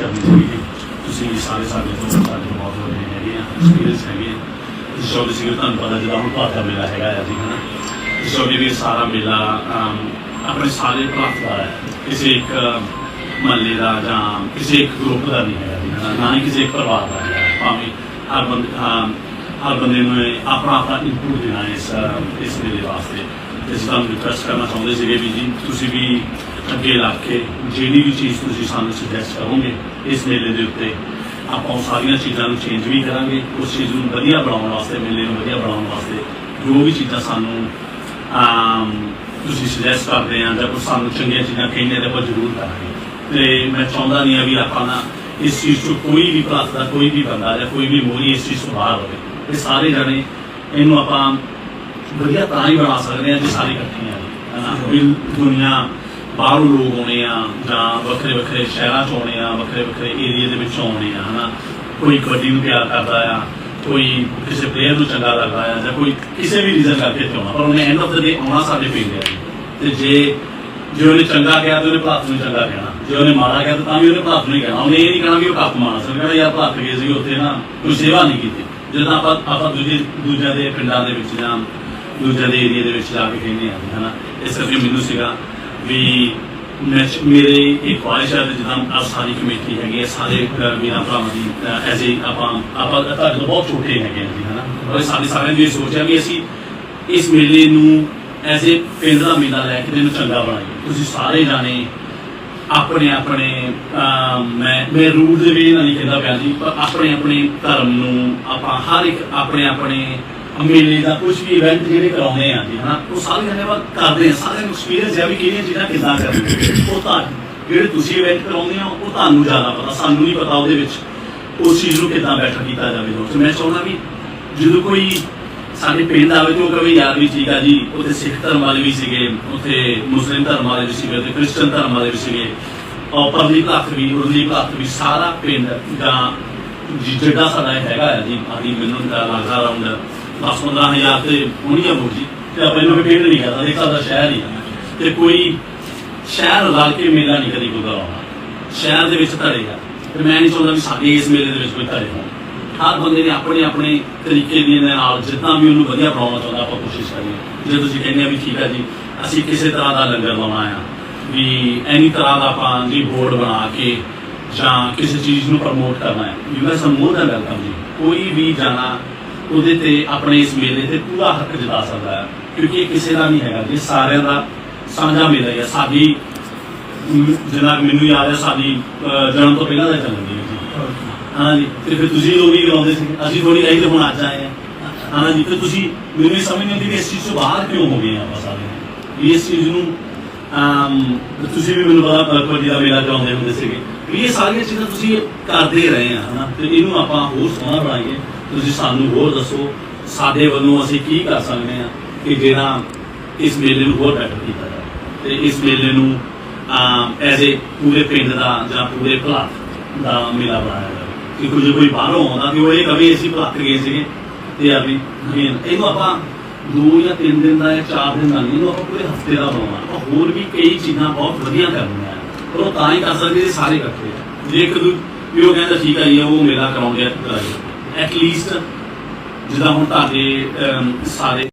ਕਰਨੀ ਚਾਹੀਦੀ ਤੁਸੀਂ ਸਾਰੇ ਸਾਡੇ ਤੋਂ ਸਾਡੇ ਤੋਂ ਬਹੁਤ ਵੱਡੇ ਹੈਗੇ ਆ ਐਕਸਪੀਰੀਅੰਸ ਹੈਗੇ ਆ। ਸਿੰਘ ਤੁਹਾਨੂੰ ਪਤਾ ਜਿਹੜਾ ਹੁਣ ਭਾਰਤ ਮੇਲਾ ਹੈਗਾ ਆ ਜੀ, ਹਨਾ? ਸ਼ੌਦੀ ਵੀ ਸਾਰਾ ਮੇਲਾ ਆਪਣੇ ਸਾਰੇ ਭਰਾਤ ਦਾ ਹੈ। ਕਿਸੇ ਇੱਕ ਮਹੱਲੇ ਦਾ ਜਾਂ ਕਿਸੇ ਇੱਕ ਗਰੁੱਪ ਦਾ ਨਹੀਂ ਹੈਗਾ ਜੀ, ਹਨਾ? ਨਾ ਹੀ ਕਿਸੇ ਇੱਕ ਪਰਿਵਾਰ ਦਾ ਹੈ। ਭਾਵੇਂ ਹਰ ਬੰਦੇ ਹਰ ਬੰਦੇ ਨੂੰ ਆਪਣਾ ਆਪਣਾ ਇਨਪੁਟ ਦੇਣਾ ਇਸ ਇਸ ਮੇਲੇ ਵਾਸਤੇ। ਅਸੀਂ ਤੁਹਾਨੂੰ ਰਿਕਵੈਸਟ ਕਰਨਾ ਚਾਹੁੰਦੇ ਸੀਗੇ ਵੀ ਜੀ, ਤੁਸੀਂ ਵੀ ਅੱਗੇ ਲਾ ਕੇ ਜਿਹੜੀ ਵੀ ਚੀਜ਼ ਤੁਸੀਂ ਸਾਨੂੰ ਸੁਜੈਸਟ ਕਰੋਗੇ, ਇਸ ਮੇਲੇ ਦੇ ਉੱਤੇ ਆਪਾਂ ਉਹ ਸਾਰੀਆਂ ਚੀਜ਼ਾਂ ਨੂੰ ਚੇਂਜ ਵੀ ਕਰਾਂਗੇ, ਉਸ ਚੀਜ਼ ਨੂੰ ਵਧੀਆ ਬਣਾਉਣ ਵਾਸਤੇ, ਮੇਲੇ ਨੂੰ ਵਧੀਆ ਬਣਾਉਣ ਵਾਸਤੇ ਜੋ ਵੀ ਚੀਜ਼ਾਂ ਸਾਨੂੰ ਆਮ ਤੁਸੀਂ ਸੁਜੈਸਟ ਕਰਦੇ ਆ ਜਾਂ ਕੋਈ ਸਾਨੂੰ ਚੰਗੀਆਂ ਚੀਜ਼ਾਂ ਕਹਿੰਦੇ ਤਾਂ ਆਪਾਂ ਜ਼ਰੂਰ ਕਰਾਂਗੇ। ਤੇ ਮੈਂ ਚਾਹੁੰਦਾ ਨਹੀਂ ਆ ਵੀ ਆਪਾਂ ਨਾ ਇਸ ਚੀਜ਼ ਤੋਂ ਕੋਈ ਵੀ ਭਲਾਸ ਦਾ, ਕੋਈ ਵੀ ਬੰਦਾ ਜਾਂ ਕੋਈ ਵੀ ਮੋਰੀ ਇਸ ਚੀਜ਼ ਤੋਂ ਬਾਹਰ ਹੋਵੇ। ਇਹ ਸਾਰੇ ਜਣੇ, ਇਹਨੂੰ ਆਪਾਂ ਵਧੀਆ ਤਾਂ ਹੀ ਬਣਾ ਸਕਦੇ ਆ ਜੇ ਸਾਰੇ ਇਕੱਠੇ ਆ ਹਨਾ? ਵੀ ਦੁਨੀਆ, ਬਾਹਰੋਂ ਲੋਕ ਆਉਣੇ ਆ, ਜਾਂ ਵੱਖਰੇ ਵੱਖਰੇ ਸ਼ਹਿਰਾਂ ਚ ਆਉਣੇ ਆ, ਵੱਖਰੇ ਵੱਖਰੇ ਏਰੀਆ ਦੇ ਵਿੱਚ ਆਉਣੇ ਆ, ਹਨਾ? ਕੋਈ ਕਬੱਡੀ ਨੂੰ ਪਿਆਰ ਕਰਦਾ ਆ, ਕੋਈ ਕਿਸੇ ਪਲੇਅਰ ਨੂੰ ਚੰਗਾ ਲੱਗਦਾ ਆ, ਜਾਂ ਕੋਈ ਕਿਸੇ ਵੀ ਰੀਜ਼ਨ ਕਰਕੇ ਇੱਥੇ ਆਉਣਾ। ਪਰ ਉਹਨੇ ਐਂਡ ਆਫ ਦ ਡੇ ਆਉਣਾ ਸਾਡੇ ਪਿੰਡ ਆ। ਤੇ ਜੇ ਜੇ ਉਹਨੇ ਚੰਗਾ ਕਿਹਾ ਤੇ ਉਹਨੇ ਭਾਰਤ ਨੂੰ ਚੰਗਾ ਕਹਿਣਾ। ਜੇ ਉਹਨੇ ਮਾੜਾ ਕਿਹਾ ਤਾਂ ਵੀ ਉਹਨੇ ਭਾਰਤ ਨੂੰ ਹੀ ਕਹਿਣਾ। ਉਹਨੇ ਇਹ ਨਹੀਂ ਕਹਿਣਾ ਵੀ ਉਹ ਕੱਪ ਮਾਣਾ ਸੀ। ਕਹਿੰਦਾ ਯਾਰ ਭਾਰਤ ਗਏ ਸੀ, ਉੱਥੇ ਨਾ ਕੋਈ ਸੇਵਾ ਨਹੀਂ ਕੀਤੀ। ਜਦੋਂ ਆਪਾਂ ਆਪਾਂ ਦੂਜੇ, ਦੂਜਿਆਂ ਦੇ ਪਿੰਡਾਂ ਦੇ ਵਿੱਚ ਜਾਂ ਦੂਜਿਆਂ ਦੇ ਏਰੀਆ ਦੇ ਵਿੱਚ ਜਾ ਕੇ ਕਹਿੰਦੇ ਆ ਹਨਾ? ਇਸ ਕਰਕੇ ਮੈਨੂੰ ਸੀਗਾ ਵੀ ਮੈਂ ਮੇਰੇ ਇੱਕ ਖੁਆਇਸ਼ ਹੈ ਵੀ ਆ ਸਾਰੀ ਕਮੇਟੀ ਹੈਗੀ ਹੈ ਸਾਰੇ ਅਹ, ਭਰਾਵਾਂ ਦੀ ਐਜ਼ ਆਪਾਂ ਆਪਾਂ ਤੁਹਾਡੇ ਤੋਂ ਬਹੁਤ ਛੋਟੇ ਹੈਗੇ ਜੀ ਹਨਾ? ਔਰ ਸਾਡੀ ਸਾਰਿਆਂ ਦੀ ਸੋਚ ਹੈ ਵੀ ਅਸੀਂ ਇਸ ਮੇਲੇ ਨੂੰ ਐਜ਼ ਏ ਪਿੰਡ ਦਾ ਮੇਲਾ ਲੈ ਕੇ ਇਹਨੂੰ ਚੰਗਾ ਬਣਾਈਏ। ਤੁਸੀਂ ਸਾਰੇ ਜਾਣੇ ਆਪਣੇ ਆਪਣੇ ਅਮ, ਮੈਂ ਮੈਂ ਰੂਲ ਦੇ ਵੀ ਨਹੀਂ ਕਹਿੰਦਾ ਪਿਆ ਜੀ ਪਰ ਆਪਣੇ ਆਪਣੇ ਧਰਮ ਨੂੰ ਆਪਾਂ ਹਰ ਇੱਕ ਆਪਣੇ ਆਪਣੇ ਮੇਲੇ ਦਾ ਕੁਝ ਵੀ ਇਵੈਂਟ ਜਿਹੜੇ ਕਰਾਉਂਦੇ ਆ ਜੀ, ਹਨਾ, ਉਹ ਸਾਰੇ ਜਣੇ ਵਾ ਕਰਦੇ ਆ ਸਾਰਿਆਂ ਨੂੰ ਐਕਸਪੀਰੀਅੰਸ ਹੈ ਵੀ ਕਿਹੜੀਆਂ ਚੀਜ਼ਾਂ ਕਿੱਦਾਂ ਕਰਨੀਆਂ। ਉਹ ਤਾਂ ਜਿਹੜੇ ਤੁਸੀਂ ਇਵੈਂਟ ਕਰਾਉਂਦੇ ਆ, ਉਹ ਤੁਹਾਨੂੰ ਜ਼ਿਆਦਾ ਪਤਾ, ਸਾਨੂੰ ਨਹੀਂ ਪਤਾ ਉਹਦੇ ਵਿੱਚ ਉਸ ਚੀਜ਼ ਨੂੰ ਕਿੱਦਾਂ ਬੈਟਰ ਕੀਤਾ ਜਾਵੇ ਦੋਸਤੋ। ਮੈਂ ਚਾਹੁੰਦਾ ਵੀ ਜਦੋਂ ਕੋਈ ਸਾਡੇ ਪਿੰਡ ਆਵੇ ਤੇ ਉਹ ਕਹੇ ਯਾਰ ਵੀ ਠੀਕ ਆ ਜੀ, ਉੱਥੇ ਸਿੱਖ ਧਰਮ ਵਾਲੇ ਵੀ ਸੀਗੇ, ਉੱਥੇ ਮੁਸਲਿਮ ਧਰਮ ਵਾਲੇ ਵੀ ਸੀਗੇ, ਉੱਥੇ ਕ੍ਰਿਸਚਨ ਧਰਮ ਵਾਲੇ ਵੀ ਸੀਗੇ, ਔਰ ਪਬਲਿਕ ਹੱਥ ਵੀ ਉਰਲੀ ਹੱਥ ਵੀ, ਸਾਰਾ ਪਿੰਡ ਦਾ ਜਿਹੜਾ ਸਾਡਾ ਹੈਗਾ ਜੀ ਆਦੀ ਮੈਨੂੰ ਤਾਂ ਲੱਗਦਾ ਰਾਉਂਡ 10 15000 ਤੇ ਹੋਣੀ ਆ ਬੋਜੀ ਤੇ ਆਪਾਂ ਇਹਨੂੰ ਪਿੰਡ ਨਹੀਂ ਕਹਦਾ ਇਹ ਸਾਡਾ ਸ਼ਹਿਰ ਹੀ ਤੇ ਕੋਈ ਸ਼ਹਿਰ ਰਲ ਕੇ ਮੇਲਾ ਨਹੀਂ ਕਦੀ ਕੋਈ ਕਰਾਉਣਾ। ਸ਼ਹਿਰ ਦੇ ਵਿੱਚ ਧੜੇ ਤੇ ਮੈਂ ਨਹੀਂ ਚਾਹੁੰਦਾ ਵੀ ਸਾਡੇ ਇਸ ਮੇਲੇ ਦੇ ਵਿੱਚ ਕੋਈ ਧੜੇ ਹੋਣ। ਹਰ ਬੰਦੇ ਨੇ ਆਪਣੇ ਆਪਣੇ ਤਰੀਕੇ ਦੇ ਨਾਲ ਜਿੱਦਾਂ ਵੀ ਉਹਨੂੰ ਵਧੀਆ ਬਣਾਉਣਾ ਚਾਹੁੰਦਾ, ਆਪਾਂ ਕੋਸ਼ਿਸ਼ ਕਰੀਏ। ਜੇ ਤੁਸੀਂ ਕਹਿੰਦੇ ਆ ਵੀ ਠੀਕ ਆ ਜੀ, ਅਸੀਂ ਕਿਸੇ ਤਰ੍ਹਾਂ ਦਾ ਲੰਗਰ ਲਾਉਣਾ ਆ, ਵੀ ਐਨੀ ਤਰ੍ਹਾਂ ਦਾ ਆਪਾਂ ਜੀ ਬੋਰਡ ਬਣਾ ਕੇ ਜਾਂ ਕਿਸੇ ਚੀਜ਼ ਨੂੰ ਪ੍ਰਮੋਟ ਕਰਨਾ ਹੈ you guys are more than welcome ਜੀ। ਕੋਈ ਵੀ ਜਾਣਾ ਉਹਦੇ ਤੇ ਆਪਣੇ ਇਸ ਮੇਲੇ ਤੇ ਪੂਰਾ ਹੱਕ ਜਤਾ ਸਕਦਾ ਹੈ। ਕਿਉਂਕਿ ਇਹ ਕਿਸੇ ਦਾ ਨਹੀਂ ਹੈਗਾ, ਜੀ ਸਾਰਿਆਂ ਦਾ ਸਾਂਝਾ ਮੇਲਾ ਹੈ ਸਾਡੀ ਜਿੰਨਾ ਮੈਨੂੰ ਯਾਦ ਹੈ, ਸਾਡੀ ਜਨਮ ਤੋਂ ਪਹਿਲਾਂ ਦਾ ਚੱਲਦੀ ਹੈ ਹਾਂਜੀ ਤੇ ਫਿਰ ਤੁਸੀਂ ਲੋਕ ਵੀ ਕਰਾਉਂਦੇ ਸੀ। ਅਸੀਂ ਥੋੜੀ ਰਹੀ ਤੇ ਹੁਣ ਅੱਜ ਆਏ ਆ ਹਾਂਜੀ ਤੇ ਤੁਸੀਂ ਮੈਨੂੰ ਇਹ ਸਮਝ ਨਹੀਂ ਆਉਂਦੀ ਵੀ ਇਸ ਚੀਜ਼ ਤੋਂ ਬਾਹਰ ਕਿਉਂ ਹੋ ਗਏ ਆਪਾਂ ਸਾਰੇ। ਇਸ ਚੀਜ਼ ਨੂੰ ਤੁਸੀਂ ਵੀ ਮੈਨੂੰ ਪਤਾ ਕਬੱਡੀ ਦਾ ਮੇਲਾ ਕਰਾਉਂਦੇ ਹੁੰਦੇ ਸੀਗੇ। ਇਹ ਸਾਰੀਆਂ ਚੀਜ਼ਾਂ ਤੁਸੀਂ ਕਰਦੇ ਰਹੇ ਆ, ਹਨਾ। ਤੇ ਇਹਨੂੰ ਆਪਾਂ ਹੋਰ ਸੋਹਣਾ ਬਣਾਈਏ। ਤੁਸੀਂ ਸਾਨੂੰ ਹੋਰ ਦੱਸੋ, ਸਾਡੇ ਵੱਲੋਂ ਅਸੀਂ ਕੀ ਕਰ ਸਕਦੇ ਆ ਕਿ ਜਿਹੜਾ ਇਸ ਮੇਲੇ ਨੂੰ ਹੋਰ ਬੈਟਰ ਕੀਤਾ ਜਾਵੇ। ਤੇ ਇਸ ਮੇਲੇ ਨੂੰ ਐਜ਼ ਏ ਪੂਰੇ ਪਿੰਡ ਦਾ ਜਾਂ ਪੂਰੇ ਭਲਾਕ ਦਾ ਮੇਲਾ ਬਣਾਇਆ ਜਾਵੇ। ਕਿ ਜੇ ਕੋਈ ਬਾਹਰੋਂ ਆਉਂਦਾ ਕਿ ਉਹ ਇਹ ਕਵੇ ਅਸੀਂ ਭਲਾਕ ਗਏ ਸੀਗੇ। ਤੇ ਯਾਰ ਮੇਨ ਇਹਨੂੰ ਆਪਾਂ ਦੋ ਜਾਂ ਤਿੰਨ ਦਿਨ ਦਾ ਜਾਂ ਚਾਰ ਦਿਨ ਦਾ ਨਹੀਂ, ਇਹਨੂੰ ਆਪਾਂ ਪੂਰੇ ਹਫ਼ਤੇ ਦਾ ਬਣਾਉਣਾ। ਆਪਾਂ ਹੋਰ ਵੀ ਕਈ ਚੀਜ਼ਾਂ ਬਹੁਤ ਵਧੀਆ ਕਰਨੀਆਂ ਪਰ ਉਹ ਤਾਂ ਹੀ ਕਰ ਸਕਦੇ ਸਾਰੇ ਇਕੱਠੇ ਜੇ ਇੱਕ ਦੂ ਵੀ ਉਹ ਕਹਿੰਦਾ, ਠੀਕ ਆ ਜੀ, ਉਹ ਮੇਲਾ ਕਰਾਉਂਦੇ ਆ ਐਟ ਲੀਸਟ ਜਿੱਦਾਂ ਹੁਣ ਤੁਹਾਡੇ ਅਮ, ਸਾਰੇ